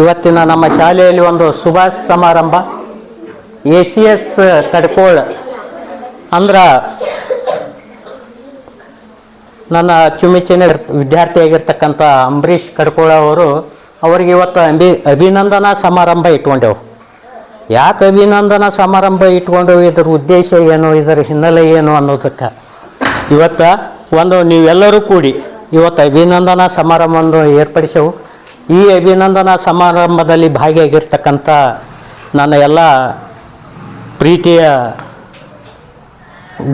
ಇವತ್ತಿನ ನಮ್ಮ ಶಾಲೆಯಲ್ಲಿ ಒಂದು ಸುಭಾಷ್ ಸಮಾರಂಭ ಎ ಸಿ ಎಸ್ ಕಡ್ಕೋಳ್. ಅಂದ್ರೆ ನನ್ನ ಅಚ್ಚುಮೆಚ್ಚಿನ ವಿದ್ಯಾರ್ಥಿಯಾಗಿರ್ತಕ್ಕಂಥ ಅಂಬರೀಷ್ ಕಡ್ಕೋಳ ಅವರು, ಅವರಿಗೆ ಇವತ್ತು ಅಭಿ, ಅಭಿನಂದನಾ ಸಮಾರಂಭ ಇಟ್ಕೊಂಡೆವು. ಯಾಕೆ ಅಭಿನಂದನಾ ಸಮಾರಂಭ ಇಟ್ಕೊಂಡೆವು? ಇದರ ಉದ್ದೇಶ ಏನು? ಇದರ ಹಿನ್ನೆಲೆ ಏನು ಅನ್ನೋದಕ್ಕೆ. ಇವತ್ತು ಒಂದು ನೀವೆಲ್ಲರೂ ಕೂಡಿ ಇವತ್ತು ಅಭಿನಂದನಾ ಸಮಾರಂಭವನ್ನು ಏರ್ಪಡಿಸೆವು. ಈ ಅಭಿನಂದನಾ ಸಮಾರಂಭದಲ್ಲಿ ಭಾಗಿಯಾಗಿರ್ತಕ್ಕಂಥ ನನ್ನ ಎಲ್ಲ ಪ್ರೀತಿಯ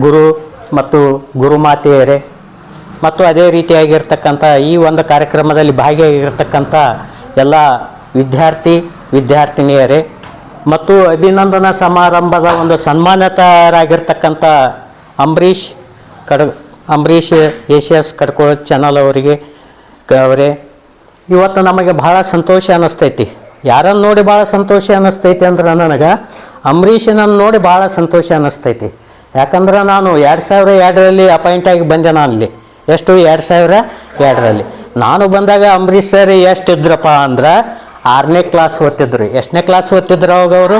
ಗುರು ಮತ್ತು ಗುರುಮಾತೆಯರೇ, ಮತ್ತು ಅದೇ ರೀತಿಯಾಗಿರ್ತಕ್ಕಂಥ ಈ ಒಂದು ಕಾರ್ಯಕ್ರಮದಲ್ಲಿ ಭಾಗಿಯಾಗಿರ್ತಕ್ಕಂಥ ಎಲ್ಲ ವಿದ್ಯಾರ್ಥಿ, ವಿದ್ಯಾರ್ಥಿನಿಯರೇ, ಮತ್ತು ಅಭಿನಂದನಾ ಸಮಾರಂಭದ ಒಂದು ಸನ್ಮಾನಿತರಾಗಿರ್ತಕ್ಕಂಥ ಅಂಬರೀಷ್ ಕಡ, ಅಂಬರೀಷ್ ಏಷ್ಯಾಸ್ ಕಡ್ಕೊಳ್ಳೋ ಚಾನಲ್ ಅವರಿಗೆ ಅವರೇ ಇವತ್ತು ನಮಗೆ ಭಾಳ ಸಂತೋಷ ಅನ್ನಿಸ್ತೈತಿ. ಯಾರನ್ನು ನೋಡಿ ಭಾಳ ಸಂತೋಷ ಅನ್ನಿಸ್ತೈತಿ ಅಂದ್ರೆ ನನಗೆ ಅಂಬರೀಷನನ್ನು ನೋಡಿ ಭಾಳ ಸಂತೋಷ ಅನ್ನಿಸ್ತೈತಿ. ಯಾಕಂದ್ರೆ ನಾನು ಎರಡು ಸಾವಿರ ಎರಡರಲ್ಲಿ ಅಪಾಯಿಂಟ್ ಆಗಿ ಬಂದೆ ನಾನು ಅಲ್ಲಿ ಎಷ್ಟು? ಎರಡು ಸಾವಿರ ಎರಡರಲ್ಲಿ. ನಾನು ಬಂದಾಗ ಅಂಬರೀಷ್ ಸರ್ ಎಷ್ಟು ಇದ್ರಪ್ಪ ಅಂದ್ರೆ ಆರನೇ ಕ್ಲಾಸ್ ಓದ್ತಿದ್ರು. ಎಷ್ಟನೇ ಕ್ಲಾಸ್ ಓದ್ತಿದ್ರು ಅವಾಗ ಅವರು?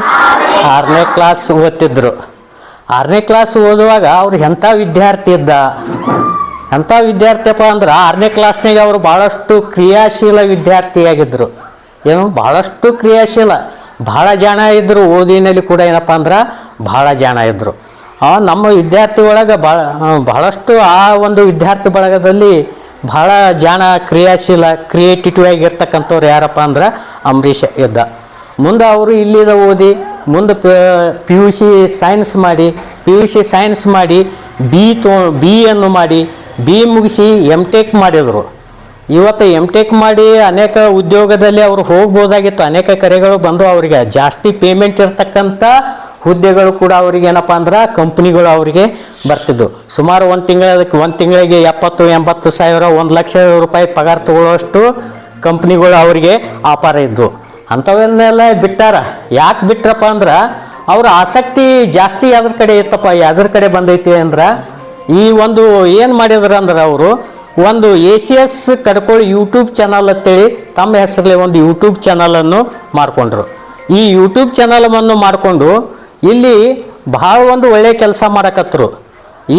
ಆರನೇ ಕ್ಲಾಸ್ ಓದ್ತಿದ್ರು. ಆರನೇ ಕ್ಲಾಸ್ ಓದುವಾಗ ಅವ್ರು ಎಂಥ ವಿದ್ಯಾರ್ಥಿ ಇದ್ದ? ಎಂಥ ವಿದ್ಯಾರ್ಥಿಯಪ್ಪ ಅಂದ್ರೆ ಆರನೇ ಕ್ಲಾಸ್ನಾಗೆ ಅವರು ಭಾಳಷ್ಟು ಕ್ರಿಯಾಶೀಲ ವಿದ್ಯಾರ್ಥಿಯಾಗಿದ್ದರು ಏನು? ಭಾಳಷ್ಟು ಕ್ರಿಯಾಶೀಲ. ಭಾಳ ಜನ ಇದ್ದರು ಓದಿನಲ್ಲಿ ಕೂಡ ಏನಪ್ಪ ಅಂದ್ರೆ ಭಾಳ ಜನ ಇದ್ದರು ನಮ್ಮ ವಿದ್ಯಾರ್ಥಿ ಒಳಗೆ ಭಾಳ ಭಾಳಷ್ಟು ಆ ಒಂದು ವಿದ್ಯಾರ್ಥಿ ಬಳಗದಲ್ಲಿ ಭಾಳ ಜನ ಕ್ರಿಯಾಶೀಲ, ಕ್ರಿಯೇಟಿವ್ ಆಗಿರ್ತಕ್ಕಂಥವ್ರು ಯಾರಪ್ಪ ಅಂದ್ರೆ ಅಂಬರೀಷ್ ಇದ್ದ ಮುಂದೆ ಅವರು ಇಲ್ಲಿದ ಓದಿ, ಮುಂದೆ ಪಿ ಯು ಸಿ ಸೈನ್ಸ್ ಮಾಡಿ ಪಿ ಯು ಸಿ ಸೈನ್ಸ್ ಮಾಡಿ ಬಿ ತೋ ಬಿ ಅನ್ನು ಮಾಡಿ ಬಿ ಮುಗಿಸಿ ಎಂ ಟೆಕ್ ಮಾಡಿದರು. ಇವತ್ತು ಎಂ ಟೆಕ್ ಮಾಡಿ ಅನೇಕ ಉದ್ಯೋಗದಲ್ಲಿ ಅವರು ಹೋಗ್ಬೋದಾಗಿತ್ತು. ಅನೇಕ ಕರೆಗಳು ಬಂದು ಅವರಿಗೆ ಜಾಸ್ತಿ ಪೇಮೆಂಟ್ ಇರತಕ್ಕಂಥ ಹುದ್ದೆಗಳು ಕೂಡ ಅವರಿಗೆ ಏನಪ್ಪ ಅಂದ್ರೆ ಕಂಪ್ನಿಗಳು ಅವರಿಗೆ ಬರ್ತಿದ್ವು. ಸುಮಾರು ಒಂದು ತಿಂಗಳ ಒಂದು ತಿಂಗಳಿಗೆ ಎಪ್ಪತ್ತು, ಎಂಬತ್ತು ಸಾವಿರ, ಒಂದು ಲಕ್ಷ ರೂಪಾಯಿ ಪಗಾರ ತಗೊಳ್ಳೋಷ್ಟು ಕಂಪ್ನಿಗಳು ಅವರಿಗೆ ಆಪಾರ ಇದ್ವು. ಅಂಥವನ್ನೆಲ್ಲ ಬಿಟ್ಟಾರ. ಯಾಕೆ ಬಿಟ್ರಪ್ಪ ಅಂದ್ರೆ ಅವ್ರ ಆಸಕ್ತಿ ಜಾಸ್ತಿ ಯಾವ್ದ್ರ ಕಡೆ ಇತ್ತಪ್ಪ? ಯಾವ್ದ್ರ ಕಡೆ ಬಂದೈತಿ ಅಂದ್ರೆ ಈ ಒಂದು ಏನು ಮಾಡಿದ್ರು ಅಂದ್ರೆ ಅವರು ಒಂದು ಎ ಸಿ ಎಸ್ ಕಡ್ಕೊಳ್ಳಿ ಯೂಟ್ಯೂಬ್ ಚಾನಲ್ ಅಂತೇಳಿ ತಮ್ಮ ಹೆಸರಲ್ಲಿ ಒಂದು ಯೂಟ್ಯೂಬ್ ಚಾನಲನ್ನು ಮಾಡಿಕೊಂಡ್ರು. ಈ ಯೂಟ್ಯೂಬ್ ಚಾನಲನ್ನು ಮಾಡಿಕೊಂಡು ಇಲ್ಲಿ ಭಾಳ ಒಂದು ಒಳ್ಳೆಯ ಕೆಲಸ ಮಾಡಕತ್ತರು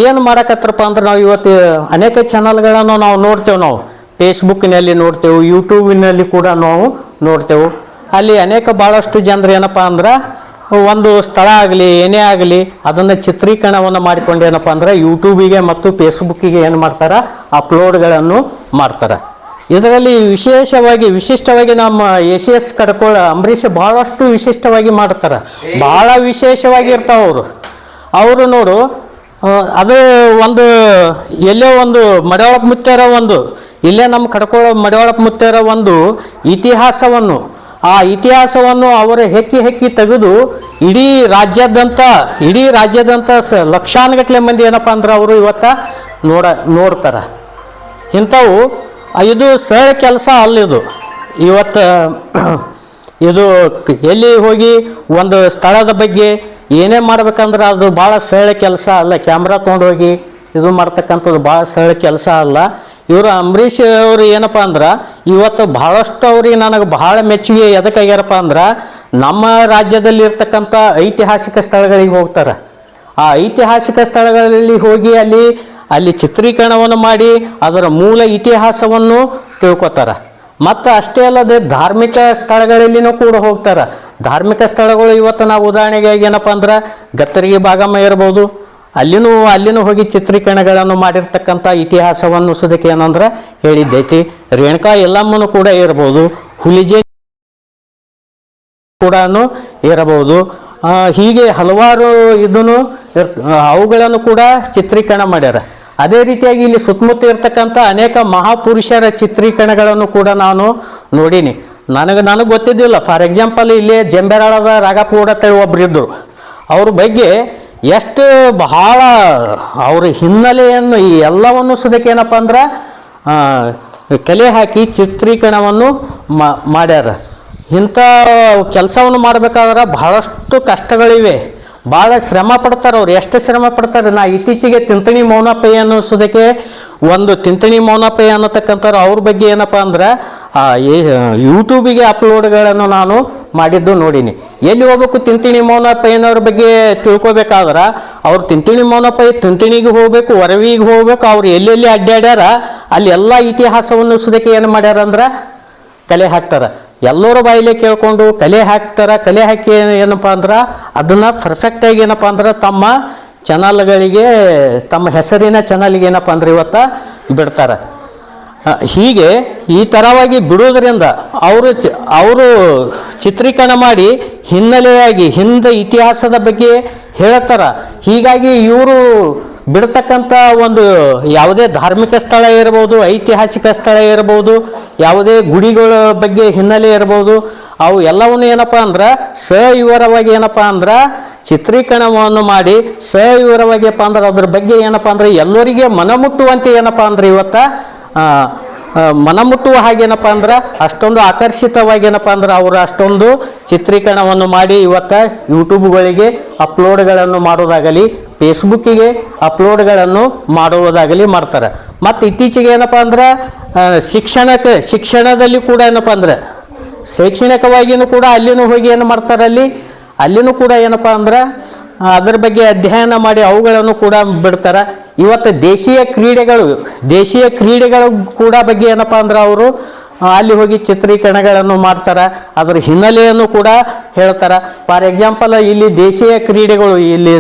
ಏನು ಮಾಡಕತ್ರಪ್ಪ ಅಂದ್ರೆ ನಾವು ಇವತ್ತು ಅನೇಕ ಚಾನಲ್ಗಳನ್ನು ನಾವು ನೋಡ್ತೇವೆ ನಾವು. ಫೇಸ್ಬುಕ್ನಲ್ಲಿ ನೋಡ್ತೇವೆ ಯೂಟ್ಯೂಬಿನಲ್ಲಿ ಕೂಡ ನಾವು ನೋಡ್ತೇವೆ. ಅಲ್ಲಿ ಅನೇಕ ಭಾಳಷ್ಟು ಜನರು ಏನಪ್ಪ ಅಂದ್ರೆ ಒಂದು ಸ್ಥಳ ಆಗಲಿ, ಏನೇ ಆಗಲಿ, ಅದನ್ನು ಚಿತ್ರೀಕರಣವನ್ನು ಮಾಡಿಕೊಂಡು ಏನಪ್ಪ ಅಂದ್ರೆ ಯೂಟ್ಯೂಬಿಗೆ ಮತ್ತು ಫೇಸ್ಬುಕ್ಕಿಗೆ ಏನು ಮಾಡ್ತಾರೆ? ಅಪ್ಲೋಡ್ಗಳನ್ನು ಮಾಡ್ತಾರೆ. ಇದರಲ್ಲಿ ವಿಶೇಷವಾಗಿ, ವಿಶಿಷ್ಟವಾಗಿ ನಮ್ಮ ಎ ಸಿ ಎಸ್ ಕಡ್ಕೊಳ, ಅಂಬರೀಷ್ ಭಾಳಷ್ಟು ವಿಶಿಷ್ಟವಾಗಿ ಮಾಡ್ತಾರೆ. ಭಾಳ ವಿಶೇಷವಾಗಿ ಇರ್ತಾವೆ ಅವರು. ಅವರು ನೋಡು ಅದು ಒಂದು, ಎಲ್ಲೇ ಒಂದು ಮಡವಳಪ್ಪ ಮುತ್ತೇರ ಒಂದು, ಇಲ್ಲೇ ನಮ್ಮ ಕಡ್ಕೊಳ್ಳೋ ಮಡವಳಪ್ಪ ಮುತ್ತೇರ ಒಂದು ಇತಿಹಾಸವನ್ನು ಆ ಇತಿಹಾಸವನ್ನು ಅವರು ಹೆಕ್ಕಿ ಹೆಕ್ಕಿ ತೆಗೆದು ಇಡೀ ರಾಜ್ಯಾದ್ಯಂತ ಇಡೀ ರಾಜ್ಯಾದ್ಯಂತ ಸ ಲಕ್ಷಾನುಗಟ್ಟಲೆ ಮಂದಿ ಏನಪ್ಪ ಅಂದ್ರೆ ಅವರು ಇವತ್ತ ನೋಡ, ನೋಡ್ತಾರೆ. ಇಂಥವು ಇದು ಸರಳ ಕೆಲಸ ಅಲ್ಲಿದು. ಇವತ್ತು ಇದು ಎಲ್ಲಿ ಹೋಗಿ ಒಂದು ಸ್ಥಳದ ಬಗ್ಗೆ ಏನೇ ಮಾಡ್ಬೇಕಂದ್ರೆ ಅದು ಭಾಳ ಸರಳ ಕೆಲಸ ಅಲ್ಲ. ಕ್ಯಾಮ್ರಾ ತೊಗೊಂಡೋಗಿ ಇದು ಮಾಡ್ತಕ್ಕಂಥದ್ದು ಭಾಳ ಸರಳ ಕೆಲಸ ಅಲ್ಲ. ಇವರು ಅಂಬರೀಷ್ ಅವರು ಏನಪ್ಪ ಅಂದ್ರೆ, ಇವತ್ತು ಭಾಳಷ್ಟು ಅವ್ರಿಗೆ ನನಗೆ ಭಾಳ ಮೆಚ್ಚುಗೆ ಎದಕ್ಕಾಗ್ಯಾರಪ್ಪ ಅಂದ್ರೆ, ನಮ್ಮ ರಾಜ್ಯದಲ್ಲಿ ಇರ್ತಕ್ಕಂಥ ಐತಿಹಾಸಿಕ ಸ್ಥಳಗಳಿಗೆ ಹೋಗ್ತಾರೆ. ಆ ಐತಿಹಾಸಿಕ ಸ್ಥಳಗಳಲ್ಲಿ ಹೋಗಿ ಅಲ್ಲಿ ಅಲ್ಲಿ ಚಿತ್ರೀಕರಣವನ್ನು ಮಾಡಿ ಅದರ ಮೂಲ ಇತಿಹಾಸವನ್ನು ತಿಳ್ಕೊತಾರೆ. ಮತ್ತು ಅಷ್ಟೇ ಅಲ್ಲದೆ ಧಾರ್ಮಿಕ ಸ್ಥಳಗಳಲ್ಲಿನೂ ಕೂಡ ಹೋಗ್ತಾರೆ. ಧಾರ್ಮಿಕ ಸ್ಥಳಗಳು ಇವತ್ತು ನಾವು ಉದಾಹರಣೆಗೆ ಏನಪ್ಪ ಅಂದ್ರೆ, ಗತ್ತರಿಗೆ ಭಾಗಮ್ಮ ಇರ್ಬೋದು ಅಲ್ಲಿನೂ ಅಲ್ಲಿನೂ ಹೋಗಿ ಚಿತ್ರೀಕರಣಗಳನ್ನು ಮಾಡಿರ್ತಕ್ಕಂಥ ಇತಿಹಾಸವನ್ನು ಸುದಕ್ಕೆ ಏನಂದ್ರೆ ಹೇಳಿದ್ದೈತಿ. ರೇಣುಕಾ ಎಲ್ಲಮ್ಮನು ಕೂಡ ಇರಬಹುದು ಹುಲಿಜೆ ಕೂಡ ಇರಬಹುದು. ಹೀಗೆ ಹಲವಾರು ಇದನ್ನು ಅವುಗಳನ್ನು ಕೂಡ ಚಿತ್ರೀಕರಣ ಮಾಡ್ಯಾರ. ಅದೇ ರೀತಿಯಾಗಿ ಇಲ್ಲಿ ಸುತ್ತಮುತ್ತ ಇರತಕ್ಕಂಥ ಅನೇಕ ಮಹಾಪುರುಷರ ಚಿತ್ರೀಕರಣಗಳನ್ನು ಕೂಡ ನಾನು ನೋಡೀನಿ. ನನಗೆ ನನಗೆ ಗೊತ್ತಿದ್ದಿಲ್ಲ. ಫಾರ್ ಎಕ್ಸಾಂಪಲ್ ಇಲ್ಲಿ ಜಂಬೆರಾಳದ ರಾಗಪೂಡ ತಳಿ ಒಬ್ರು ಇದ್ದರು ಅವ್ರ ಬಗ್ಗೆ ಎಷ್ಟು ಬಹಳ ಅವ್ರ ಹಿನ್ನೆಲೆಯನ್ನು ಈ ಎಲ್ಲವನ್ನು ಸುದಕ್ಕೆ ಏನಪ್ಪ ಅಂದ್ರೆ ಕಲೆ ಹಾಕಿ ಚಿತ್ರೀಕರಣವನ್ನು ಮಾಡ್ಯಾರ. ಇಂಥ ಕೆಲಸವನ್ನು ಮಾಡಬೇಕಾದ್ರೆ ಬಹಳಷ್ಟು ಕಷ್ಟಗಳಿವೆ. ಭಾಳ ಶ್ರಮ ಪಡ್ತಾರೆ ಅವ್ರು. ಎಷ್ಟು ಶ್ರಮ ಪಡ್ತಾರೆ? ನಾ ಇತ್ತೀಚೆಗೆ ತಿಂತಣಿ ಮೌನಪ್ಪಯ್ಯ ಅನ್ನಿಸೋದಕ್ಕೆ ಒಂದು ತಿಂತಣಿ ಮೌನಪ್ಪಯ್ಯ ಅನ್ನತಕ್ಕಂಥವ್ರು ಅವ್ರ ಬಗ್ಗೆ ಏನಪ್ಪ ಅಂದ್ರೆ ಆ, ಯೂಟ್ಯೂಬಿಗೆ ಅಪ್ಲೋಡ್ಗಳನ್ನು ನಾನು ಮಾಡಿದ್ದು ನೋಡೀನಿ. ಎಲ್ಲಿ ಹೋಗ್ಬೇಕು ತಿಂತಿಣಿ ಮೌನಪ್ಪಯ್ಯನವ್ರ ಬಗ್ಗೆ ತಿಳ್ಕೊಬೇಕಾದ್ರೆ ಅವ್ರು ತಿಂತಿಣಿ ಮೌನಪ್ಪಯ್ಯ ತಿಂತಿಣಿಗೆ ಹೋಗ್ಬೇಕು ವರವಿಗೆ ಹೋಗ್ಬೇಕು ಅವ್ರು ಎಲ್ಲೆಲ್ಲಿ ಅಡ್ಡಾಡ್ಯಾರ ಅಲ್ಲಿ ಎಲ್ಲ ಇತಿಹಾಸವನ್ನು ಸುದಕ್ಕೆ ಏನು ಮಾಡ್ಯಾರ ಅಂದ್ರೆ ಕಲೆ ಹಾಕ್ತಾರ. ಎಲ್ಲರ ಬಾಯಿಲೆ ಕೇಳಿಕೊಂಡು ಕಲೆ ಹಾಕ್ತಾರೆ, ಕಲೆ ಹಾಕಿ ಏನಪ್ಪ ಅಂದ್ರೆ ಅದನ್ನು ಪರ್ಫೆಕ್ಟಾಗಿ ಏನಪ್ಪ ಅಂದ್ರೆ ತಮ್ಮ ಚಾನಲ್ಗಳಿಗೆ ತಮ್ಮ ಹೆಸರಿನ ಚಾನಲ್ಗೆ ಏನಪ್ಪ ಅಂದ್ರೆ ಇವತ್ತ ಬಿಡ್ತಾರೆ. ಹೀಗೆ ಈ ಥರವಾಗಿ ಬಿಡೋದ್ರಿಂದ ಅವರು ಚ ಅವರು ಚಿತ್ರೀಕರಣ ಮಾಡಿ ಹಿನ್ನೆಲೆಯಾಗಿ ಹಿಂದೆ ಇತಿಹಾಸದ ಬಗ್ಗೆ ಹೇಳ್ತಾರೆ. ಹೀಗಾಗಿ ಇವರು ಬಿಡ್ತಕ್ಕಂಥ ಒಂದು ಯಾವುದೇ ಧಾರ್ಮಿಕ ಸ್ಥಳ ಇರ್ಬೋದು, ಐತಿಹಾಸಿಕ ಸ್ಥಳ ಇರ್ಬೋದು, ಯಾವುದೇ ಗುಡಿಗಳ ಬಗ್ಗೆ ಹಿನ್ನೆಲೆ ಇರ್ಬೋದು, ಅವು ಎಲ್ಲವನ್ನು ಏನಪ್ಪ ಅಂದ್ರೆ ಸವಿವರವಾಗಿ ಏನಪ್ಪ ಅಂದ್ರೆ ಚಿತ್ರೀಕರಣವನ್ನು ಮಾಡಿ ಸವಿವರವಾಗಿಯಪ್ಪ ಅಂದ್ರೆ ಅದ್ರ ಬಗ್ಗೆ ಏನಪ್ಪ ಅಂದ್ರೆ ಎಲ್ಲರಿಗೆ ಮನಮುಟ್ಟುವಂತೆ ಏನಪ್ಪ ಅಂದ್ರೆ ಇವತ್ತ ಮನ ಮುಟ್ಟುವ ಮನಮುಟ್ಟುವ ಹಾಗೇನಪ್ಪ ಅಂದ್ರೆ ಅಷ್ಟೊಂದು ಆಕರ್ಷಿತವಾಗಿ ಏನಪ್ಪ ಅಂದ್ರೆ ಅವರು ಅಷ್ಟೊಂದು ಚಿತ್ರೀಕರಣವನ್ನು ಮಾಡಿ ಇವತ್ತ ಯೂಟ್ಯೂಬ್ಗಳಿಗೆ ಅಪ್ಲೋಡ್ಗಳನ್ನು ಮಾಡೋದಾಗಲಿ ಫೇಸ್ಬುಕ್ಕಿಗೆ ಅಪ್ಲೋಡ್ಗಳನ್ನು ಮಾಡುವುದಾಗಲಿ ಮಾಡ್ತಾರೆ. ಮತ್ತು ಇತ್ತೀಚೆಗೆ ಏನಪ್ಪ ಅಂದ್ರೆ ಶಿಕ್ಷಣಕ್ಕೆ, ಶಿಕ್ಷಣದಲ್ಲಿ ಕೂಡ ಏನಪ್ಪ ಅಂದ್ರೆ ಶೈಕ್ಷಣಿಕವಾಗಿಯೂ ಕೂಡ ಅಲ್ಲಿನೂ ಹೋಗಿ ಏನು ಮಾಡ್ತಾರೆ ಅಲ್ಲಿ? ಅಲ್ಲಿನೂ ಕೂಡ ಏನಪ್ಪ ಅಂದ್ರೆ, ಅದರ ಬಗ್ಗೆ ಅಧ್ಯಯನ ಮಾಡಿ ಅವುಗಳನ್ನು ಕೂಡ ಬಿಡ್ತಾರೆ. ಇವತ್ತು ದೇಶೀಯ ಕ್ರೀಡೆಗಳು ದೇಶೀಯ ಕ್ರೀಡೆಗಳು ಕೂಡ ಬಗ್ಗೆ ಏನಪ್ಪ ಅಂದ್ರೆ ಅವರು ಅಲ್ಲಿ ಹೋಗಿ ಚಿತ್ರೀಕರಣಗಳನ್ನು ಮಾಡ್ತಾರೆ. ಅದರ ಹಿನ್ನೆಲೆಯನ್ನು ಕೂಡ ಹೇಳ್ತಾರೆ. ಫಾರ್ ಎಕ್ಸಾಂಪಲ್, ಇಲ್ಲಿ ದೇಶೀಯ ಕ್ರೀಡೆಗಳು ಇಲ್ಲಿ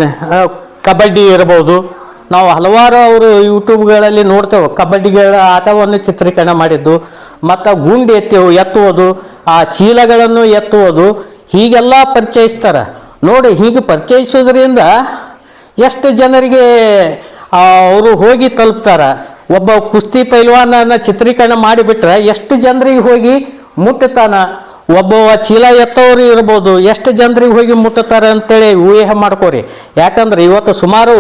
ಕಬಡ್ಡಿ ಇರ್ಬೋದು. ನಾವು ಹಲವಾರು ಅವರು ಯೂಟ್ಯೂಬ್ಗಳಲ್ಲಿ ನೋಡ್ತೇವೆ. ಕಬಡ್ಡಿಗಳ ಆಟವನ್ನು ಚಿತ್ರೀಕರಣ ಮಾಡಿದ್ದು. ಮತ್ತು ಗುಂಡಿ ಎತ್ತೇವು ಎತ್ತುವುದು, ಆ ಚೀಲಗಳನ್ನು ಎತ್ತುವುದು, ಹೀಗೆಲ್ಲ ಪರಿಚಯಿಸ್ತಾರೆ. ನೋಡಿ, ಹೀಗೆ ಪರಿಚಯಿಸೋದ್ರಿಂದ ಎಷ್ಟು ಜನರಿಗೆ ಅವರು ಹೋಗಿ ತಲುಪ್ತಾರೆ. ಒಬ್ಬ ಕುಸ್ತಿ ಪೈಲ್ವಾನನ ಚಿತ್ರೀಕರಣ ಮಾಡಿಬಿಟ್ರೆ ಎಷ್ಟು ಜನರಿಗೆ ಹೋಗಿ ಮುಟ್ಟುತ್ತಾನ? ಒಬ್ಬ ಚೀಲ ಎತ್ತವರು ಇರ್ಬೋದು, ಎಷ್ಟು ಜನರಿಗೆ ಹೋಗಿ ಮುಟ್ಟುತ್ತಾರೆ ಅಂತೇಳಿ ಊಹೆ ಮಾಡ್ಕೋರಿ. ಯಾಕಂದ್ರೆ ಇವತ್ತು ಸುಮಾರು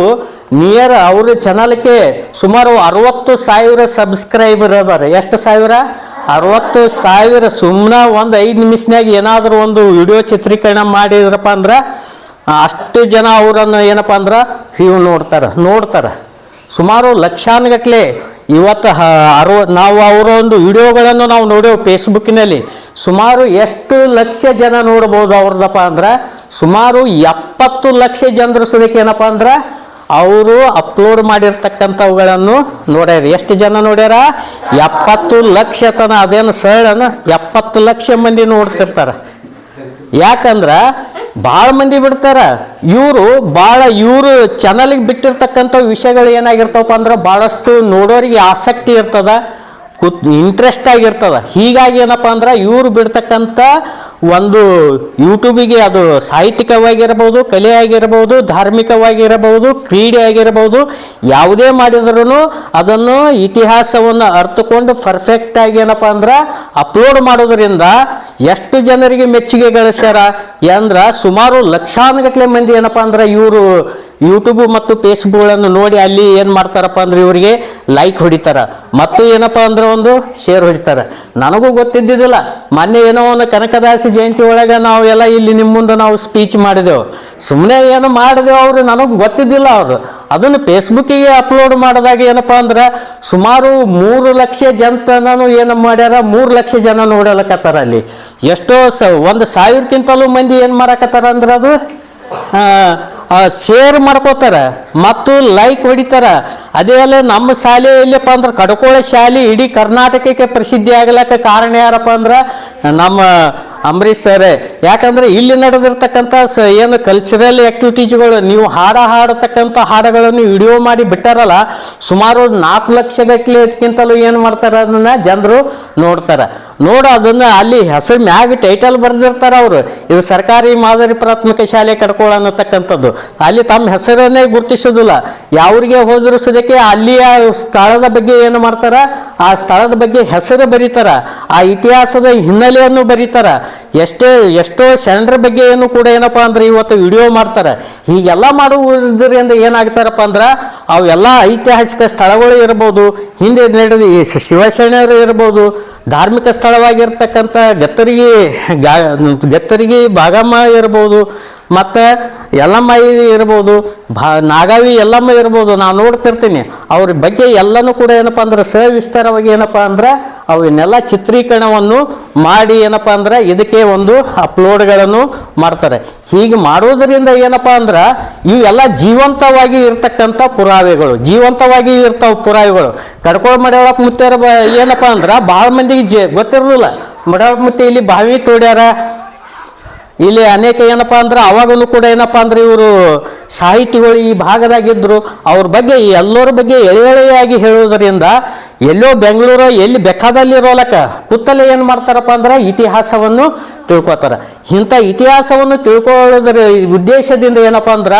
ನಿಯರ್ ಅವ್ರ ಚಾನಲ್ಗೆ ಸುಮಾರು ಅರವತ್ತು ಸಾವಿರ ಸಬ್ಸ್ಕ್ರೈಬರ್ ಅದಾರೆ. ಎಷ್ಟು ಸಾವಿರ? ಅರವತ್ತು ಸಾವಿರ. ಸುಮ್ಮನೆ ಒಂದು ಐದು ನಿಮಿಷನಾಗ ಏನಾದರೂ ಒಂದು ವಿಡಿಯೋ ಚಿತ್ರೀಕರಣ ಮಾಡಿದ್ರಪ್ಪ ಅಂದ್ರೆ ಅಷ್ಟು ಜನ ಅವರನ್ನು ಏನಪ್ಪ ಅಂದ್ರೆ ಇವು ನೋಡ್ತಾರೆ ನೋಡ್ತಾರೆ. ಸುಮಾರು ಲಕ್ಷಾನುಗಟ್ಟಲೆ ಇವತ್ತು ಅರವ, ನಾವು ಅವರ ಒಂದು ವಿಡಿಯೋಗಳನ್ನು ನಾವು ನೋಡೇವು ಫೇಸ್ಬುಕ್ಕಿನಲ್ಲಿ. ಸುಮಾರು ಎಷ್ಟು ಲಕ್ಷ ಜನ ನೋಡ್ಬೋದು ಅವ್ರದಪ್ಪ ಅಂದ್ರೆ, ಸುಮಾರು ಎಪ್ಪತ್ತು ಲಕ್ಷ ಜನರು ಏನಪ್ಪ ಅಂದ್ರೆ, ಅವರು ಅಪ್ಲೋಡ್ ಮಾಡಿರ್ತಕ್ಕಂಥವುಗಳನ್ನು ನೋಡ್ಯಾರ. ಎಷ್ಟು ಜನ ನೋಡ್ಯಾರ? ಎಪ್ಪತ್ತು ಲಕ್ಷ ತನ ಅದೇನು ಸರಳನ ಎಪ್ಪತ್ತು ಲಕ್ಷ ಮಂದಿ ನೋಡ್ತಿರ್ತಾರೆ. ಯಾಕಂದ್ರ ಭಾಳ ಮಂದಿ ಬಿಡ್ತಾರ. ಇವರು ಭಾಳ ಇವರು ಚಾನಲ್ಗೆ ಬಿಟ್ಟಿರ್ತಕ್ಕಂಥ ವಿಷಯಗಳು ಏನಾಗಿರ್ತಾವಪ್ಪ ಅಂದ್ರೆ ಭಾಳಷ್ಟು ನೋಡೋರಿಗೆ ಆಸಕ್ತಿ ಇರ್ತದ, ಕುತ್ ಇಂಟ್ರೆಸ್ಟ್ ಆಗಿರ್ತದ. ಹೀಗಾಗಿ ಏನಪ್ಪ ಅಂದ್ರೆ ಇವರು ಬಿಡ್ತಕ್ಕಂಥ ಒಂದು ಯೂಟ್ಯೂಬಿಗೆ ಅದು ಸಾಹಿತ್ಯಿಕವಾಗಿರ್ಬೋದು ಕಲೆ ಆಗಿರ್ಬೋದು ಧಾರ್ಮಿಕವಾಗಿರಬಹುದು ಕ್ರೀಡೆ ಆಗಿರಬಹುದು ಯಾವುದೇ ಮಾಡಿದ್ರೂ ಅದನ್ನು ಇತಿಹಾಸವನ್ನು ಅರ್ಥಕೊಂಡು ಪರ್ಫೆಕ್ಟ್ ಆಗಿ ಏನಪ್ಪ ಅಂದ್ರೆ ಅಪ್ಲೋಡ್ ಮಾಡೋದ್ರಿಂದ ಎಷ್ಟು ಜನರಿಗೆ ಮೆಚ್ಚುಗೆ ಗಳಿಸ್ಯಾರ ಅಂದ್ರ ಸುಮಾರು ಲಕ್ಷಾನುಗಟ್ಟಲೆ ಮಂದಿ ಏನಪ್ಪ ಅಂದ್ರೆ ಇವರು ಯೂಟ್ಯೂಬ್ ಮತ್ತು ಫೇಸ್ಬುಕ್ಗಳನ್ನು ನೋಡಿ ಅಲ್ಲಿ ಏನು ಮಾಡ್ತಾರಪ್ಪ ಅಂದ್ರೆ ಇವರಿಗೆ ಲೈಕ್ ಹೊಡಿತಾರ. ಮತ್ತು ಏನಪ್ಪ ಅಂದ್ರೆ ಒಂದು ಶೇರ್ ಹೊಡಿತಾರೆ. ನನಗೂ ಗೊತ್ತಿದ್ದಿದ್ದಿಲ್ಲ. ಮೊನ್ನೆ ಏನೋ ಒಂದು ಕನಕದಾಸಿ ಜಯಂತಿ ಒಳಗೆ ನಾವು ಎಲ್ಲ ಇಲ್ಲಿ ನಿಮ್ಮ ಮುಂದೆ ನಾವು ಸ್ಪೀಚ್ ಮಾಡಿದೆವು. ಸುಮ್ಮನೆ ಏನು ಮಾಡಿದೆವು ಅವರು, ನನಗೆ ಗೊತ್ತಿದ್ದಿಲ್ಲ ಅವರು. ಅದನ್ನು ಫೇಸ್ಬುಕ್ಕಿಗೆ ಅಪ್ಲೋಡ್ ಮಾಡಿದಾಗ ಏನಪ್ಪ ಅಂದ್ರೆ ಸುಮಾರು ಮೂರು ಲಕ್ಷ ಜನತನೂ ಏನು ಮಾಡ್ಯಾರ? ಮೂರು ಲಕ್ಷ ಜನ ನೋಡಲಕತ್ತಾರ ಅಲ್ಲಿ. ಎಷ್ಟೋ ಸ, ಒಂದು ಸಾವಿರಕ್ಕಿಂತಲೂ ಮಂದಿ ಏನು ಮಾಡಕತ್ತಾರ ಅಂದ್ರೆ ಅದು? ಶೇರ್ ಮಾಡ್ಕೋತಾರ. ಮತ್ತು ಲೈಕ್ ಹೊಡಿತಾರ. ಅದೇ ಅಲ್ಲ ನಮ್ಮ ಶಾಲೆ ಎಲ್ಲಪ್ಪ ಅಂದ್ರೆ ಕಡ್ಕೋಳ ಶಾಲೆ ಇಡೀ ಕರ್ನಾಟಕಕ್ಕೆ ಪ್ರಸಿದ್ಧಿ ಆಗ್ಲಕ್ಕ ಕಾರಣ ಯಾರಪ್ಪ ಅಂದ್ರೆ ನಮ್ಮ ಅಂಬರೀಷ್ ಸರ್, ಯಾಕಂದ್ರೆ ಇಲ್ಲಿ ನಡೆದಿರ್ತಕ್ಕಂಥ ಏನು ಕಲ್ಚರಲ್ ಆಕ್ಟಿವಿಟೀಸ್ಗಳು ನೀವು ಹಾಡ ಹಾಡತಕ್ಕಂಥ ಹಾಡುಗಳನ್ನು ವಿಡಿಯೋ ಮಾಡಿ ಬಿಟ್ಟಾರಲ್ಲ, ಸುಮಾರು ನಾಲ್ಕು ಲಕ್ಷ ಗಟ್ಟಲೆಕ್ಕಿಂತಲೂ ಏನು ಮಾಡ್ತಾರೆ ಅದನ್ನ ಜನರು ನೋಡ್ತಾರೆ. ನೋಡು ಅದನ್ನ ಅಲ್ಲಿ ಹೆಸರು ಮ್ಯಾಗ ಟೈಟಲ್ ಬರೆದಿರ್ತಾರೆ ಅವರು. ಇದು ಸರ್ಕಾರಿ ಮಾದರಿ ಪ್ರಾಥಮಿಕ ಶಾಲೆ ಕಟ್ಕೊಳ ಅನ್ನತಕ್ಕಂಥದ್ದು. ಅಲ್ಲಿ ತಮ್ಮ ಹೆಸರನ್ನೇ ಗುರುತಿಸೋದಿಲ್ಲ. ಯಾವ್ರಿಗೆ ಹೋದರೂ ಸದ್ಯಕ್ಕೆ ಅಲ್ಲಿಯ ಸ್ಥಳದ ಬಗ್ಗೆ ಏನು ಮಾಡ್ತಾರ? ಆ ಸ್ಥಳದ ಬಗ್ಗೆ ಹೆಸರು ಬರೀತಾರ. ಆ ಇತಿಹಾಸದ ಹಿನ್ನೆಲೆಯನ್ನು ಬರೀತಾರ. ಎಷ್ಟೇ, ಎಷ್ಟೋ ಶರಣರ ಬಗ್ಗೆ ಏನು ಕೂಡ ಏನಪ್ಪ ಅಂದ್ರೆ ಇವತ್ತು ವಿಡಿಯೋ ಮಾಡ್ತಾರೆ. ಹೀಗೆಲ್ಲ ಮಾಡುವುದರಿಂದ ಏನಾಗ್ತಾರಪ್ಪ ಅಂದ್ರೆ ಅವೆಲ್ಲ ಐತಿಹಾಸಿಕ ಸ್ಥಳಗಳು ಇರ್ಬೋದು. ಹಿಂದೆ ನಡೆದ ಶಿವಶರಣರು ಇರ್ಬೋದು. ಧಾರ್ಮಿಕ ಸ್ಥಳವಾಗಿರ್ತಕ್ಕಂಥ ಗತ್ತರಿಗೆ, ಗಾ, ಗತ್ತರಿಗೆ ಭಾಗಮ್ಮ ಇರ್ಬೋದು. ಮತ್ತು ಎಲ್ಲಮ್ಮ ಇರ್ಬೋದು, ಭಾ, ನಾಗಾವಿ ಎಲ್ಲಮ್ಮ ಇರ್ಬೋದು, ನಾನು ನೋಡ್ತಿರ್ತೀನಿ. ಅವ್ರ ಬಗ್ಗೆ ಎಲ್ಲನೂ ಕೂಡ ಏನಪ್ಪ ಅಂದ್ರೆ ಸವಿಸ್ತಾರವಾಗಿ ಏನಪ್ಪ ಅಂದ್ರೆ ಅವನ್ನೆಲ್ಲ ಚಿತ್ರೀಕರಣವನ್ನು ಮಾಡಿ ಏನಪ್ಪ ಅಂದ್ರೆ ಇದಕ್ಕೆ ಒಂದು ಅಪ್ಲೋಡ್ಗಳನ್ನು ಮಾಡ್ತಾರೆ. ಹೀಗೆ ಮಾಡೋದರಿಂದ ಏನಪ್ಪ ಅಂದ್ರೆ ಇವೆಲ್ಲ ಜೀವಂತವಾಗಿ ಇರ್ತಕ್ಕಂಥ ಪುರಾವೆಗಳು, ಜೀವಂತವಾಗಿ ಇರ್ತಾವ ಪುರಾವೆಗಳು. ಕಡ್ಕೊಳ ಮಡ್ಯಾಳಕ್ಕೆ ಮುತ್ತೇರ ಬ, ಏನಪ್ಪ ಅಂದ್ರೆ ಭಾಳ ಮಂದಿಗೆ ಜ, ಗೊತ್ತಿರೋದಿಲ್ಲ. ಮುತ್ತೆ ಇಲ್ಲಿ ಬಾವಿ ತೋಡ್ಯಾರ ಇಲ್ಲಿ ಅನೇಕ ಏನಪ್ಪ ಅಂದ್ರೆ ಅವಾಗಲೂ ಕೂಡ ಏನಪ್ಪ ಅಂದ್ರೆ ಇವರು ಸಾಹಿತಿಗಳು ಈ ಭಾಗದಾಗಿದ್ದರು ಅವ್ರ ಬಗ್ಗೆ ಎಲ್ಲರ ಬಗ್ಗೆ ಎಳೆ ಎಳೆಯಾಗಿ ಹೇಳುವುದರಿಂದ ಎಲ್ಲೋ ಬೆಂಗಳೂರು ಎಲ್ಲಿ ಬೇಕಾದಲ್ಲಿರೋಲಕ್ಕ ಕೂತಲ್ಲೇ ಏನು ಮಾಡ್ತಾರಪ್ಪ ಅಂದ್ರೆ ಇತಿಹಾಸವನ್ನು ತಿಳ್ಕೊತಾರೆ. ಇಂಥ ಇತಿಹಾಸವನ್ನು ತಿಳ್ಕೊಳ್ಳೋದ್ರ ಉದ್ದೇಶದಿಂದ ಏನಪ್ಪ ಅಂದ್ರೆ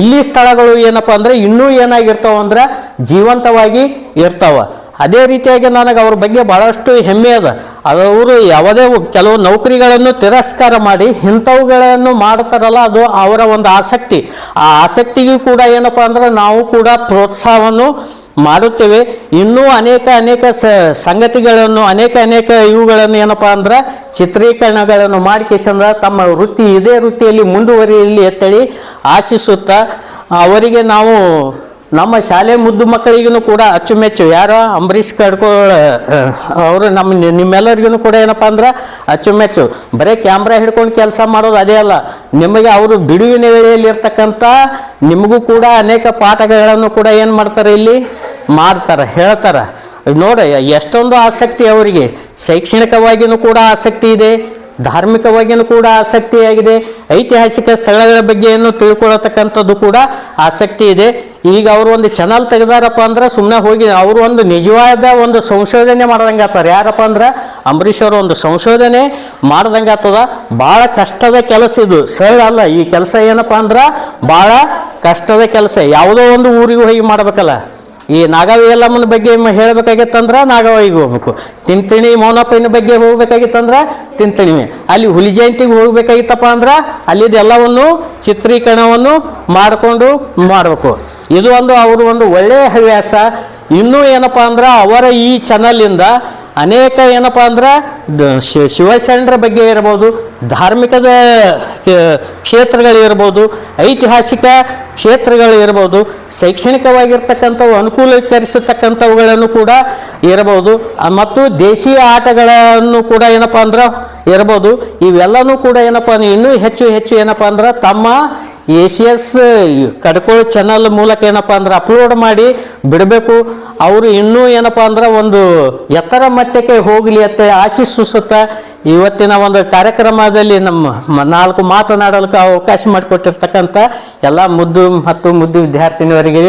ಇಲ್ಲಿ ಸ್ಥಳಗಳು ಏನಪ್ಪ ಅಂದ್ರೆ ಇನ್ನೂ ಏನಾಗಿರ್ತಾವ ಅಂದ್ರೆ ಜೀವಂತವಾಗಿ ಇರ್ತಾವ. ಅದೇ ರೀತಿಯಾಗಿ ನನಗೆ ಅವ್ರ ಬಗ್ಗೆ ಭಾಳಷ್ಟು ಹೆಮ್ಮೆ ಅದ. ಅವರು ಯಾವುದೇ ಕೆಲವು ನೌಕರಿಗಳನ್ನು ತಿರಸ್ಕಾರ ಮಾಡಿ ಇಂಥವುಗಳನ್ನು ಮಾಡ್ತಾರಲ್ಲ, ಅದು ಅವರ ಒಂದು ಆಸಕ್ತಿ. ಆ ಆಸಕ್ತಿಗೂ ಕೂಡ ಏನಪ್ಪ ಅಂದ್ರೆ ನಾವು ಕೂಡ ಪ್ರೋತ್ಸಾಹವನ್ನು ಮಾಡುತ್ತೇವೆ. ಇನ್ನೂ ಅನೇಕ ಅನೇಕ ಸಂಗತಿಗಳನ್ನು, ಅನೇಕ ಅನೇಕ ಇವುಗಳನ್ನು ಏನಪ್ಪ ಅಂದ್ರೆ ಚಿತ್ರೀಕರಣಗಳನ್ನು ಮಾಡಿಕೆಸಂದ ತಮ್ಮ ವೃತ್ತಿ ಇದೇ ವೃತ್ತಿಯಲ್ಲಿ ಮುಂದುವರಿಯಲಿ ಎತ್ತಳಿ ಆಶಿಸುತ್ತಾ, ಅವರಿಗೆ ನಾವು ನಮ್ಮ ಶಾಲೆ ಮುದ್ದು ಮಕ್ಕಳಿಗೂ ಕೂಡ ಅಚ್ಚುಮೆಚ್ಚು. ಯಾರೋ ಅಂಬರೀಷ್ ಕಡ್ಕೋಳ ಅವರು ನಮ್ಮ ನಿಮ್ಮೆಲ್ಲರಿಗೂ ಕೂಡ ಏನಪ್ಪ ಅಂದ್ರೆ ಅಚ್ಚುಮೆಚ್ಚು. ಬರೀ ಕ್ಯಾಮ್ರಾ ಹಿಡ್ಕೊಂಡು ಕೆಲಸ ಮಾಡೋದು ಅದೇ ಅಲ್ಲ. ನಿಮಗೆ ಅವರು ಬಿಡುವಿನ ವೇಳೆಯಲ್ಲಿ ಇರ್ತಕ್ಕಂಥ ನಿಮಗೂ ಕೂಡ ಅನೇಕ ಪಾಠಗಳನ್ನು ಕೂಡ ಏನು ಮಾಡ್ತಾರೆ ಇಲ್ಲಿ? ಮಾಡ್ತಾರೆ, ಹೇಳ್ತಾರೆ. ನೋಡಿ, ಎಷ್ಟೊಂದು ಆಸಕ್ತಿ ಅವರಿಗೆ. ಶೈಕ್ಷಣಿಕವಾಗಿಯೂ ಕೂಡ ಆಸಕ್ತಿ ಇದೆ. ಧಾರ್ಮಿಕವಾಗಿಯೂ ಕೂಡ ಆಸಕ್ತಿಯಾಗಿದೆ. ಐತಿಹಾಸಿಕ ಸ್ಥಳಗಳ ಬಗ್ಗೆಯನ್ನು ತಿಳ್ಕೊಳ್ಳತಕ್ಕಂಥದ್ದು ಕೂಡ ಆಸಕ್ತಿ ಇದೆ. ಈಗ ಅವರು ಒಂದು ಚಾನಲ್ ತೆಗೆದಾರಪ್ಪ ಅಂದ್ರೆ ಸುಮ್ಮನೆ ಹೋಗಿ ಅವರು ಒಂದು ನಿಜವಾದ ಒಂದು ಸಂಶೋಧನೆ ಮಾಡ್ದಂಗೆ ಆತಾರೆ ಯಾರಪ್ಪ ಅಂದ್ರೆ ಅಂಬರೀಷ್ ಅವರು ಒಂದು ಸಂಶೋಧನೆ ಮಾಡ್ದಂಗೆ ಆಗ್ತದ. ಭಾಳ ಕಷ್ಟದ ಕೆಲಸ ಇದು. ಸರಳ ಅಲ್ಲ, ಈ ಕೆಲಸ ಏನಪ್ಪ ಅಂದ್ರೆ ಭಾಳ ಕಷ್ಟದ ಕೆಲಸ. ಯಾವುದೋ ಒಂದು ಊರಿಗೆ ಹೋಗಿ ಮಾಡ್ಬೇಕಲ್ಲ. ಈ ನಾಗಾವಿ ಯಲ್ಲಮ್ಮನ ಬಗ್ಗೆ ಹೇಳಬೇಕಾಗಿತ್ತಂದ್ರೆ ನಾಗಾವಿಗೆ ಹೋಗ್ಬೇಕು. ತಿಂತಿಣಿ ಮೌನಪ್ಪನ ಬಗ್ಗೆ ಹೋಗ್ಬೇಕಾಗಿತ್ತಂದ್ರೆ ತಿಂತಿಣಿ. ಅಲ್ಲಿ ಹುಲಿ ಜಯಂತಿಗೆ ಹೋಗ್ಬೇಕಾಗಿತ್ತಪ್ಪ ಅಂದ್ರೆ ಅಲ್ಲಿದೆಲ್ಲವನ್ನು ಚಿತ್ರೀಕರಣವನ್ನು ಮಾಡಿಕೊಂಡು ಮಾಡಬೇಕು. ಇದು ಒಂದು ಅವರು ಒಂದು ಒಳ್ಳೆಯ ಹವ್ಯಾಸ. ಇನ್ನೂ ಏನಪ್ಪ ಅಂದ್ರೆ ಅವರ ಈ ಚಾನಲಿಂದ ಅನೇಕ ಏನಪ್ಪ ಅಂದ್ರೆ ಶಿವಶರಣರ ಬಗ್ಗೆ ಇರ್ಬೋದು, ಧಾರ್ಮಿಕದ ಕ್ಷೇತ್ರಗಳು ಕ್ಷೇತ್ರಗಳಿರ್ಬೋದು ಐತಿಹಾಸಿಕ ಕ್ಷೇತ್ರಗಳು ಇರ್ಬೋದು, ಶೈಕ್ಷಣಿಕವಾಗಿರ್ತಕ್ಕಂಥವು ಅನುಕೂಲೀಕರಿಸತಕ್ಕಂಥವುಗಳನ್ನು ಕೂಡ ಇರಬಹುದು ಮತ್ತು ದೇಶೀಯ ಆಟಗಳನ್ನು ಕೂಡ ಏನಪ್ಪ ಅಂದ್ರೆ ಇರ್ಬೋದು, ಇವೆಲ್ಲನೂ ಕೂಡ ಏನಪ್ಪ ಇನ್ನೂ ಹೆಚ್ಚು ಹೆಚ್ಚು ಏನಪ್ಪ ಅಂದ್ರೆ ತಮ್ಮ ಎ ಸಿ ಎಸ್ ಚಾನಲ್ ಮೂಲಕ ಏನಪ್ಪ ಅಂದ್ರೆ ಅಪ್ಲೋಡ್ ಮಾಡಿ ಬಿಡಬೇಕು. ಅವರು ಇನ್ನೂ ಏನಪ್ಪ ಅಂದ್ರೆ ಒಂದು ಎತ್ತರ ಮಟ್ಟಕ್ಕೆ ಹೋಗಲಿ ಅಂತ ಆಶಿಸುತ್ತ ಇವತ್ತಿನ ಒಂದು ಕಾರ್ಯಕ್ರಮದಲ್ಲಿ ನಮ್ಮ ನಾಲ್ಕು ಮಾತನಾಡಲಿಕ್ಕೆ ಅವಕಾಶ ಮಾಡಿಕೊಟ್ಟಿರ್ತಕ್ಕಂಥ ಎಲ್ಲ ಮುದ್ದು ಮತ್ತು ಮುದ್ದು ವಿದ್ಯಾರ್ಥಿನಿಯವರಿಗೆ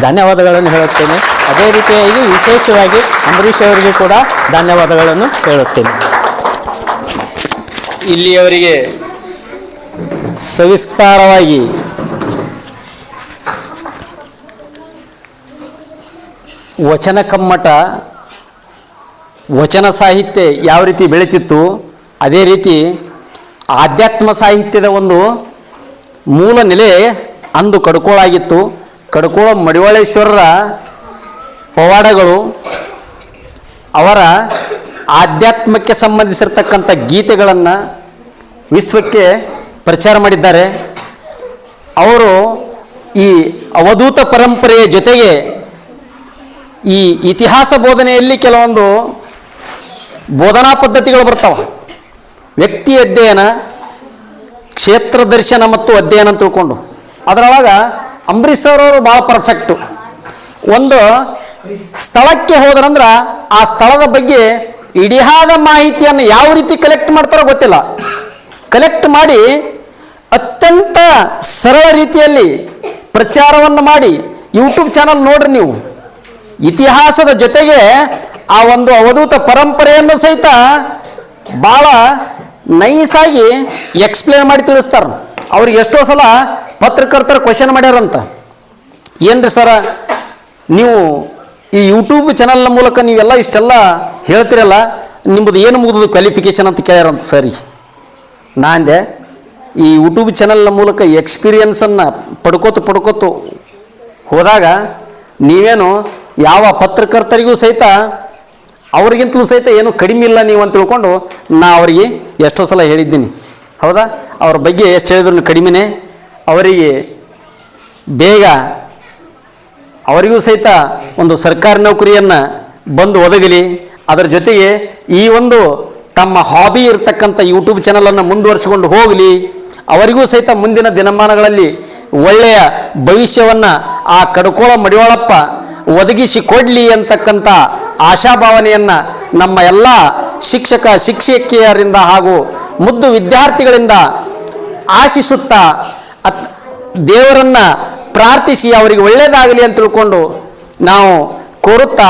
ಧನ್ಯವಾದಗಳನ್ನು ಹೇಳುತ್ತೇನೆ. ಅದೇ ರೀತಿಯಾಗಿ ವಿಶೇಷವಾಗಿ ಅಂಬರೀಷ್ ಅವರಿಗೆ ಕೂಡ ಧನ್ಯವಾದಗಳನ್ನು ಹೇಳುತ್ತೇನೆ. ಇಲ್ಲಿಯವರಿಗೆ ಸವಿಸ್ತಾರವಾಗಿ. ವಚನ ಕಮ್ಮಟ, ವಚನ ಸಾಹಿತ್ಯ ಯಾವ ರೀತಿ ಬೆಳೀತಿತ್ತು, ಅದೇ ರೀತಿ ಆಧ್ಯಾತ್ಮ ಸಾಹಿತ್ಯದ ಒಂದು ಮೂಲ ನೆಲೆ ಅಂದು ಕಡ್ಕೋಳಾಗಿತ್ತು. ಕಡ್ಕೋಳ ಮಡಿವಾಳೇಶ್ವರರ ಪವಾಡಗಳು, ಅವರ ಆಧ್ಯಾತ್ಮಕ್ಕೆ ಸಂಬಂಧಿಸಿರ್ತಕ್ಕಂಥ ಗೀತೆಗಳನ್ನು ವಿಶ್ವಕ್ಕೆ ಪ್ರಚಾರ ಮಾಡಿದ್ದಾರೆ. ಅವರು ಈ ಅವಧೂತ ಪರಂಪರೆಯ ಜೊತೆಗೆ ಈ ಇತಿಹಾಸ ಬೋಧನೆಯಲ್ಲಿ ಕೆಲವೊಂದು ಬೋಧನಾ ಪದ್ಧತಿಗಳು ಬರ್ತಾವೆ. ವ್ಯಕ್ತಿ ಅಧ್ಯಯನ, ಕ್ಷೇತ್ರ ದರ್ಶನ ಮತ್ತು ಅಧ್ಯಯನ ತಿಳ್ಕೊಂಡು. ಅದರೊಳಗೆ ಅಂಬರೀಷ್ ಅವರು ಭಾಳ ಪರ್ಫೆಕ್ಟು ಒಂದು ಸ್ಥಳಕ್ಕೆ ಹೋದ್ರಂದ್ರೆ ಆ ಸ್ಥಳದ ಬಗ್ಗೆ ಇಡಿಯಾದ ಮಾಹಿತಿಯನ್ನು ಯಾವ ರೀತಿ ಕಲೆಕ್ಟ್ ಮಾಡ್ತಾರೋ ಗೊತ್ತಿಲ್ಲ. ಕಲೆಕ್ಟ್ ಮಾಡಿ ಅತ್ಯಂತ ಸರಳ ರೀತಿಯಲ್ಲಿ ಪ್ರಚಾರವನ್ನು ಮಾಡಿ ಯೂಟ್ಯೂಬ್ ಚಾನಲ್ ನೋಡ್ರಿ ನೀವು. ಇತಿಹಾಸದ ಜೊತೆಗೆ ಆ ಒಂದು ಅವಧೂತ ಪರಂಪರೆಯನ್ನು ಸಹಿತ ಭಾಳ ನೈಸಾಗಿ ಎಕ್ಸ್ಪ್ಲೇನ್ ಮಾಡಿ ತಿಳಿಸ್ತಾರೆ. ಅವ್ರಿಗೆ ಎಷ್ಟೋ ಸಲ ಪತ್ರಕರ್ತರು ಕ್ವಶನ್ ಮಾಡ್ಯಾರಂತ. ಏನ್ರಿ ಸರ, ನೀವು ಈ ಯೂಟ್ಯೂಬ್ ಚಾನಲ್ನ ಮೂಲಕ ನೀವೆಲ್ಲ ಇಷ್ಟೆಲ್ಲ ಹೇಳ್ತಿರಲ್ಲ, ನಿಮ್ಮದು ಏನು ಮುಗಿದು ಕ್ವಾಲಿಫಿಕೇಶನ್ ಅಂತ ಕೇಳ್ಯಾರಂತ ಸರಿ. ನಾಂದೆ ಈ ಯೂಟ್ಯೂಬ್ ಚಾನಲ್ನ ಮೂಲಕ ಎಕ್ಸ್ಪೀರಿಯನ್ಸನ್ನು ಪಡ್ಕೋತು ಪಡ್ಕೋತು ಹೋದಾಗ ನೀವೇನು ಯಾವ ಪತ್ರಕರ್ತರಿಗೂ ಸಹಿತ ಅವ್ರಿಗಿಂತಲೂ ಸಹಿತ ಏನು ಕಡಿಮೆ ಇಲ್ಲ ನೀವು ಅಂತ ತಿಳ್ಕೊಂಡು ನಾ ಅವರಿಗೆ ಎಷ್ಟೋ ಸಲ ಹೇಳಿದ್ದೀನಿ. ಹೌದಾ? ಅವ್ರ ಬಗ್ಗೆ ಎಷ್ಟು ಹೇಳಿದ್ರು ಕಡಿಮೆನೇ. ಅವರಿಗೆ ಬೇಗ ಅವರಿಗೂ ಸಹಿತ ಒಂದು ಸರ್ಕಾರಿ ನೌಕರಿಯನ್ನು ಬಂದು ಒದಗಲಿ. ಅದರ ಜೊತೆಗೆ ಈ ಒಂದು ತಮ್ಮ ಹಾಬಿ ಇರತಕ್ಕಂಥ ಯೂಟ್ಯೂಬ್ ಚಾನಲನ್ನು ಮುಂದುವರಿಸಿಕೊಂಡು ಹೋಗಲಿ. ಅವರಿಗೂ ಸಹಿತ ಮುಂದಿನ ದಿನಮಾನಗಳಲ್ಲಿ ಒಳ್ಳೆಯ ಭವಿಷ್ಯವನ್ನು ಆ ಕಡ್ಕೋಳ ಮಡಿವಾಳಪ್ಪ ಒದಗಿಸಿ ಕೊಡಲಿ ಅಂತಕ್ಕಂಥ ಆಶಾಭಾವನೆಯನ್ನು ನಮ್ಮ ಎಲ್ಲ ಶಿಕ್ಷಕ ಶಿಕ್ಷಕಿಯರಿಂದ ಹಾಗೂ ಮುದ್ದು ವಿದ್ಯಾರ್ಥಿಗಳಿಂದ ಆಶಿಸುತ್ತಾ ಅತ್ ದೇವರನ್ನು ಪ್ರಾರ್ಥಿಸಿ ಅವರಿಗೆ ಒಳ್ಳೆಯದಾಗಲಿ ಅಂತ ತಿಳ್ಕೊಂಡು ನಾವು ಕೋರುತ್ತಾ